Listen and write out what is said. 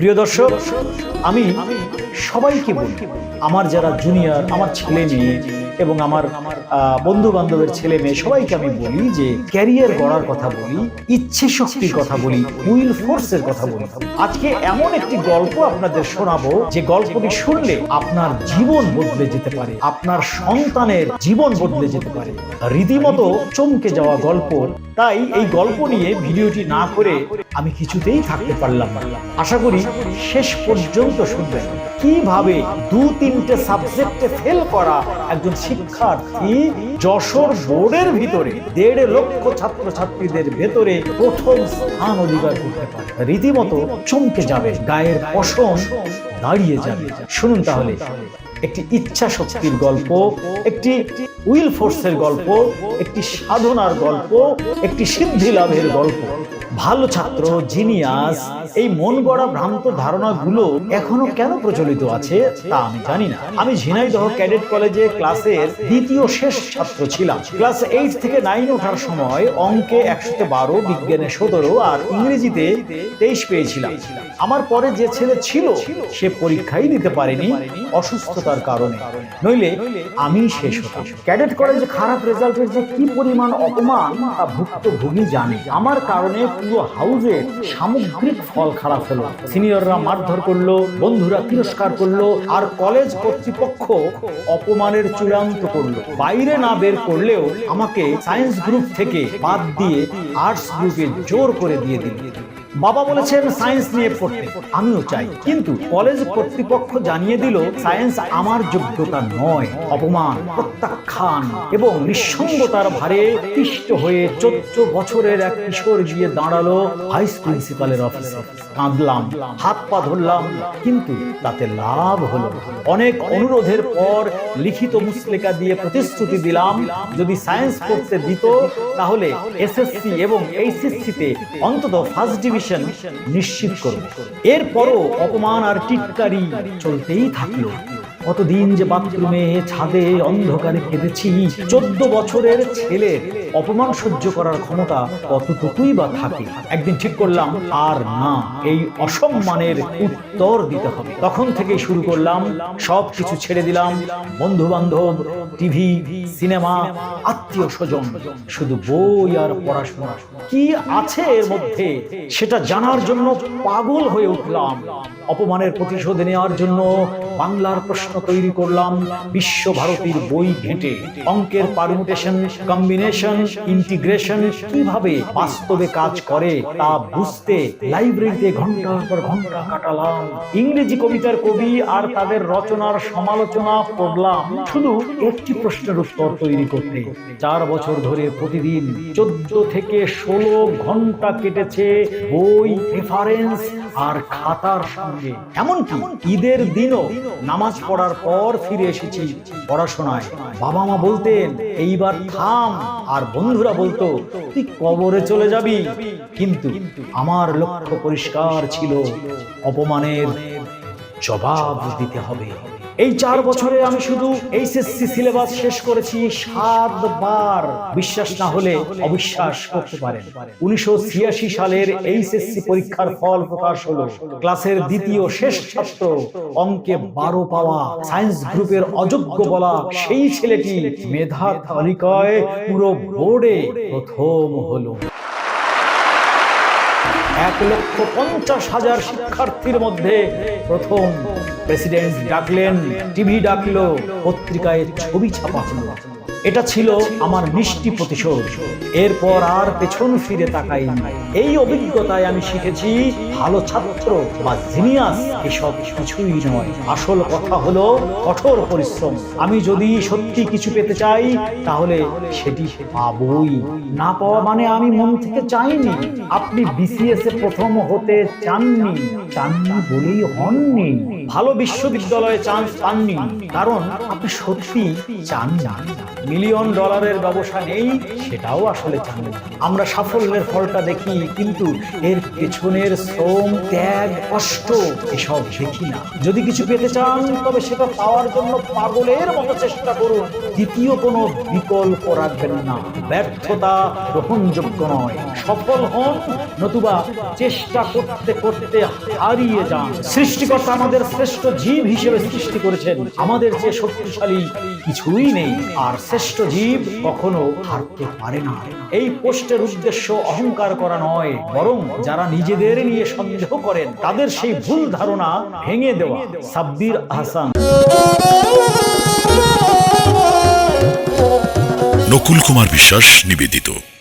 প্রিয় দর্শক, আমি সবাইকে বলি, আমার যারা জুনিয়র আমার ছেলে মেয়ে এবং আমার বন্ধু বান্ধবের ছেলে মেয়ে, সবাইকে আমি বলি যে ক্যারিয়ার গড়ার কথা বলি, ইচ্ছে শক্তির কথা বলি উইল ফোর্সের কথা বলি। আজকে এমন একটি গল্প আপনাদের শোনাবো, যে গল্পটি শুনলে আপনার জীবন বদলে যেতে পারে, আপনার সন্তানের জীবন বদলে যেতে পারে। রীতিমতো চমকে যাওয়া গল্প তাই এই গল্প নিয়ে ভিডিওটি না করে আমি কিছুতেই থাকতে পারলাম না। আশা করি শেষ পর্যন্ত শুনবেন। কীভাবে দু তিনটে সাবজেক্টে ফেল করা একজন শিক্ষার্থী যশোর বোর্ডের ভিতরে দেড় লক্ষ ছাত্রছাত্রীদের ভেতরে প্রথম স্থান অধিকার করতে পারে। রীতিমতো চমকে যাবে, গায়ের পশম দাঁড়িয়ে যাবে। শুনুন তাহলে। একটি ইচ্ছা শক্তির গল্প, একটি উইল ফোর্সের গল্প, একটি সাধনার গল্প, একটি সিদ্ধি লাভের গল্প। ভালো ছাত্র, জিনিয়াস, এই মন গড়া ভ্রান্ত ধারণাগুলো এখনও কেন প্রচলিত আছে তা আমি জানি না। আমি ঝিনাইদহ ক্যাডেট কলেজে ক্লাসের দ্বিতীয় শেষ ছাত্র ছিলাম। ক্লাস এইট থেকে নাইন ওঠার সময় অঙ্কে একশোতে বারো, বিজ্ঞানে সতেরো আর ইংরেজিতে তেইশ পেয়েছিলাম। আমার পরে যে ছেলে ছিল, সে পরীক্ষাই দিতে পারেনি অসুস্থতার কারণে। নইলে আমি শেষ হতাম। ক্যাডেট কলেজে খারাপ রেজাল্টের যে কি পরিমাণ অপমান তা ভুক্তভোগী জানে। আমার কারণে পুরো হাউজে সামগ্রিক ফল খারাপ হলো। সিনিয়ররা মারধর করল, বন্ধুরা তিরস্কার করল, আর কলেজ কর্তৃপক্ষ অপমানের চূড়ান্ত করল। বাইরে না বের করলেও আমাকে সায়েন্স গ্রুপ থেকে বাদ দিয়ে আর্টস গ্রুপে জোর করে দিয়ে দিল। বাবা বলেছেন সায়েন্স নিয়ে পড়তে। আমিও চাই। কিন্তু কলেজ কর্তৃপক্ষ জানিয়ে দিল, সায়েন্স আমার যোগ্যতা নয়, অপমান, প্রত্যাখ্যান এবং নিঃসঙ্গতার ভারে পিষ্ট হয়ে চোদ্দ বছরের এক কিশোর গিয়ে দাঁড়াল ভাইস প্রিন্সিপালের অফিসে। কাঁদলাম, হাত পা ধরলাম, কিন্তু তাতে লাভ হলো অনেক অনুরোধের পর লিখিত মুসলেকা দিয়ে প্রতিশ্রুতি দিলাম, যদি সায়েন্স পড়তে দিত, তাহলে এসএসসি এবং এইচএসসিতে অন্তত ফার্স্ট ডিভিশন নিশ্চিত করবে। এরপরও অপমান আর টিটকারি চলতেই থাকল। কতদিন যে বাথরুমে ছাদে অন্ধকারে কেঁদেছি, চোদ্দ বছরের ছেলের অপমান সহ্য করার ক্ষমতা কতটুকুই বা থাকে। একদিন ঠিক করলাম, আর না, এই অসম্মানের উত্তর দিতে হবে। তখন থেকে শুরু করলাম সব কিছু ছেড়ে দিলাম। বন্ধু বান্ধব টিভি, সিনেমা, আত্মীয় স্বজন, শুধু বই আর পড়াশোনা। কি আছে এর মধ্যে? সেটা জানার জন্য পাগল হয়ে উঠলাম। অপমানের প্রতিশোধ নেওয়ার জন্য বাংলার প্রশ্ন তৈরি করলাম, বিশ্বভারতীর বই ঘেঁটে। অঙ্কের পারমুটেশন কম্বিনেশন ইন্টিগ্রেশন কীভাবে বাস্তবে কাজ করে তা বুঝতে লাইব্রেরিতে ঘণ্টার পর ঘণ্টা কাটালাম। ইংরেজি কবিতার কবি আর তাদের রচনার সমালোচনা পড়লাম শুধু একটি প্রশ্নের উত্তর তৈরি করতে। চার বছর ধরে প্রতিদিন চোদ্দ থেকে ষোলো ঘণ্টা কেটেছে বই রেফারেন্স আর খাতার সঙ্গে। এমনকি ঈদের দিনও নামাজ পড়ার পর ফিরে এসেছি পড়াশোনায়। বাবা মা বলতেন, এইবার থাম। আর বন্ধুরা বলতো, তুই কবরে চলে যাবি। কিন্তু আমার লক্ষ্য পরিষ্কার ছিল, অপমানের জবাব দিতে হবে। এই চার বছরে আমি শুধু এইচএসসি সিলেবাস শেষ করেছি সাতবার। বিশ্বাস না হলে অবিশ্বাস করতে পারেন। উনিশশো সালের এইচএসসি পরীক্ষার ফল প্রকাশ হলো। ক্লাসের দ্বিতীয় শেষ ছাত্র অঙ্কে বারো পাওয়া। সায়েন্স গ্রুপের অযোগ্য বলা সেই ছেলেটি মেধা তালিকায় পুরো বোর্ডে প্রথম হলো। এক লক্ষ পঞ্চাশ হাজার শিক্ষার্থীর মধ্যে প্রথম প্রেসিডেন্ট ডাকলেন টিভি ডাকলো, পত্রিকায় ছবি ছাপা হলো এটা ছিল আমার মিষ্টি প্রতিশোধ। এরপর আর পেছন ফিরে তাকাই এই অভিজ্ঞতায় আমি শিখেছি, ভালো ছাত্র বা জিনিয়াস এসব কিছুই নয়। আসল কথা হলো কঠোর পরিশ্রম। আমি যদি সত্যি কিছু পেতে চাই, তাহলে সেটি পাবই। না পাওয়া মানে আমি মন থেকে চাইনি। আপনি বিসিএস এ প্রথম হতে চাননি। চাননি বলেই হননি। ভালো বিশ্ববিদ্যালয়ে চান্স পাননি। কারণ আপনি সত্যি চান না। মিলিয়ন ডলারের ব্যবসা নেই, সেটাও আসলে জানি আমরা সাফল্যের ফলটা দেখি, কিন্তু এর পেছনের শ্রম, ত্যাগ, কষ্ট, এসব দেখি না। যদি কিছু পেতে চান, তবে সেটা পাওয়ার জন্য পাগলের মতো চেষ্টা করুন। দ্বিতীয় কোনো বিকল্প রাখবেন না। ব্যর্থতা গ্রহণযোগ্য নয়। সফল হন, নতুবা চেষ্টা করতে করতে হারিয়ে যান। সৃষ্টিকর্তা আমাদের শ্রেষ্ঠ জীব হিসেবে সৃষ্টি করেছেন। আমাদের যে শক্তিশালী কিছুই নেই। আর শ্রেষ্ঠ জীব কখনো হারতে পারে না। এই পোস্টের উদ্দেশ্য অহংকার করা নয়, বরং যারা নিজেদের নিয়ে সন্দেহ করেন, তাদের সেই ভুল ধারণা ভেঙে দেওয়া। সাব্বির আহসান। নকুল কুমার বিশ্বাস নিবেদিত।